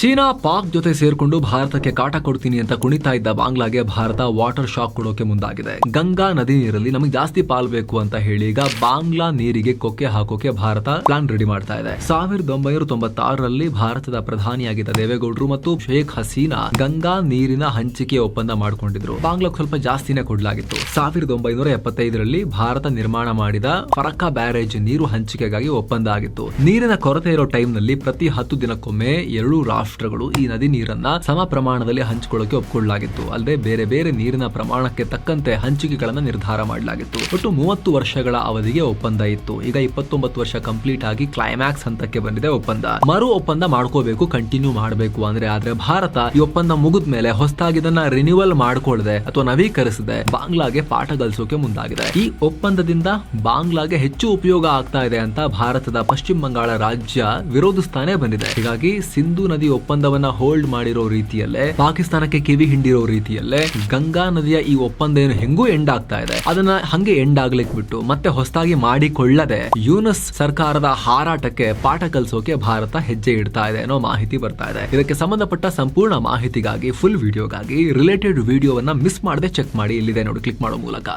China Pak ಜೊತೆ ಸೇರ್ಕೊಂಡು ಭಾರತಕ್ಕೆ ಕಾಟ ಕೊಡ್ತೀನಿ ಅಂತ ಕುಣಿತಾ ಇದ್ದ ಬಾಂಗ್ಲಾಗೆ ಭಾರತ ವಾಟರ್ ಶಾಕ್ ಕೊಡೋಕೆ ಮುಂದಾಗಿದೆ. ಗಂಗಾ ನದಿ ನೀರಲ್ಲಿ ನಮಗೆ ಜಾಸ್ತಿ ಪಾಲ್ ಬೇಕು ಅಂತ ಹೇಳಿ ಈಗ ಬಾಂಗ್ಲಾ ನೀರಿಗೆ ಕೊಕ್ಕೆ ಹಾಕೋಕೆ ಭಾರತ ಪ್ಲಾನ್ ರೆಡಿ ಮಾಡ್ತಾ ಇದೆ. ಸಾವಿರದ ಒಂಬೈನೂರ ತೊಂಬತ್ತಾರರಲ್ಲಿ ಭಾರತದ ಪ್ರಧಾನಿಯಾಗಿದ್ದ ದೇವೇಗೌಡರು ಮತ್ತು ಶೇಖ್ ಹಸೀನಾ ಗಂಗಾ ನೀರಿನ ಹಂಚಿಕೆ ಒಪ್ಪಂದ ಮಾಡಿಕೊಂಡಿದ್ರು. ಬಾಂಗ್ಲಾಕ್ ಸ್ವಲ್ಪ ಜಾಸ್ತಿನೇ ಕೊಡಲಾಗಿತ್ತು. ಸಾವಿರದ ಒಂಬೈನೂರ ಎಪ್ಪತ್ತೈದರಲ್ಲಿ ಭಾರತ ನಿರ್ಮಾಣ ಮಾಡಿದ ಫರಕ್ಕಾ ಬ್ಯಾರೇಜ್ ನೀರು ಹಂಚಿಕೆಗಾಗಿ ಒಪ್ಪಂದ ಆಗಿತ್ತು. ನೀರಿನ ಕೊರತೆ ಇರೋ ಟೈಮ್ನಲ್ಲಿ ಪ್ರತಿ ಹತ್ತು ದಿನಕ್ಕೊಮ್ಮೆ ಎರಡು ರಾಷ್ಟ್ರಗಳು ಈ ನದಿ ನೀರನ್ನ ಸಮ ಪ್ರಮಾಣದಲ್ಲಿ ಹಂಚಿಕೊಳ್ಳೋಕೆ ಒಪ್ಕೊಳ್ಳಲಾಗಿತ್ತು. ಅಲ್ಲದೆ ಬೇರೆ ಬೇರೆ ನೀರಿನ ಪ್ರಮಾಣಕ್ಕೆ ತಕ್ಕಂತೆ ಹಂಚಿಕೆಗಳನ್ನ ನಿರ್ಧಾರ ಮಾಡಲಾಗಿತ್ತು. ಒಟ್ಟು ಮೂವತ್ತು ವರ್ಷಗಳ ಅವಧಿಗೆ ಒಪ್ಪಂದ ಇತ್ತು. ಈಗ ಇಪ್ಪತ್ತೊಂಬತ್ತು ವರ್ಷ ಕಂಪ್ಲೀಟ್ ಆಗಿ ಕ್ಲೈಮ್ಯಾಕ್ಸ್ ಹಂತಕ್ಕೆ ಬಂದಿದೆ ಒಪ್ಪಂದ. ಮರು ಒಪ್ಪಂದ ಮಾಡ್ಕೋಬೇಕು ಕಂಟಿನ್ಯೂ ಮಾಡಬೇಕು ಅಂದ್ರೆ ಆದ್ರೆ ಭಾರತ ಈ ಒಪ್ಪಂದ ಮುಗಿದ ಮೇಲೆ ಹೊಸದಾಗಿ ಇದನ್ನ ರಿನ್ಯೂವಲ್ ಮಾಡ್ಕೊಳ್ಳದೆ ಅಥವಾ ನವೀಕರಿಸದೆ ಬಾಂಗ್ಲಾಗೆ ಪಾಠ ಕಲಿಸೋಕೆ ಮುಂದಾಗಿದೆ. ಈ ಒಪ್ಪಂದದಿಂದ ಬಾಂಗ್ಲಾಗೆ ಹೆಚ್ಚು ಉಪಯೋಗ ಆಗ್ತಾ ಇದೆ ಅಂತ ಭಾರತದ ಪಶ್ಚಿಮ ಬಂಗಾಳ ರಾಜ್ಯ ವಿರೋಧಿಸ್ತಾನೆ ಬಂದಿದೆ. ಹೀಗಾಗಿ ಸಿಂಧು ನದಿ ಒಪ್ಪಂದವನ್ನ ಹೋಲ್ಡ್ ಮಾಡಿರೋ ರೀತಿಯಲ್ಲೇ, ಪಾಕಿಸ್ತಾನಕ್ಕೆ ಕಿವಿ ಹಿಂಡಿರೋ ರೀತಿಯಲ್ಲೇ ಗಂಗಾ ನದಿಯ ಈ ಒಪ್ಪಂದ ಏನು ಹೆಂಗೂ ಎಂಡ್ ಆಗ್ತಾ ಇದೆ. ಅದನ್ನ ಹಂಗೆ ಎಂಡ್ ಆಗ್ಲಿಕ್ ಬಿಟ್ಟು ಮತ್ತೆ ಹೊಸದಾಗಿ ಮಾಡಿಕೊಳ್ಳದೆ ಯೂನಸ್ ಸರ್ಕಾರದ ಹಾರಾಟಕ್ಕೆ ಪಾಠ ಕಲಿಸೋಕೆ ಭಾರತ ಹೆಜ್ಜೆ ಇಡ್ತಾ ಇದೆ ಅನ್ನೋ ಮಾಹಿತಿ ಬರ್ತಾ ಇದೆ. ಇದಕ್ಕೆ ಸಂಬಂಧಪಟ್ಟ ಸಂಪೂರ್ಣ ಮಾಹಿತಿಗಾಗಿ ಫುಲ್ ವಿಡಿಯೋಗಾಗಿ ರಿಲೇಟೆಡ್ ವಿಡಿಯೋವನ್ನ ಮಿಸ್ ಮಾಡದೆ ಚೆಕ್ ಮಾಡಿ, ಇಲ್ಲಿದೆ ನೋಡಿ ಕ್ಲಿಕ್ ಮಾಡೋ ಮೂಲಕ.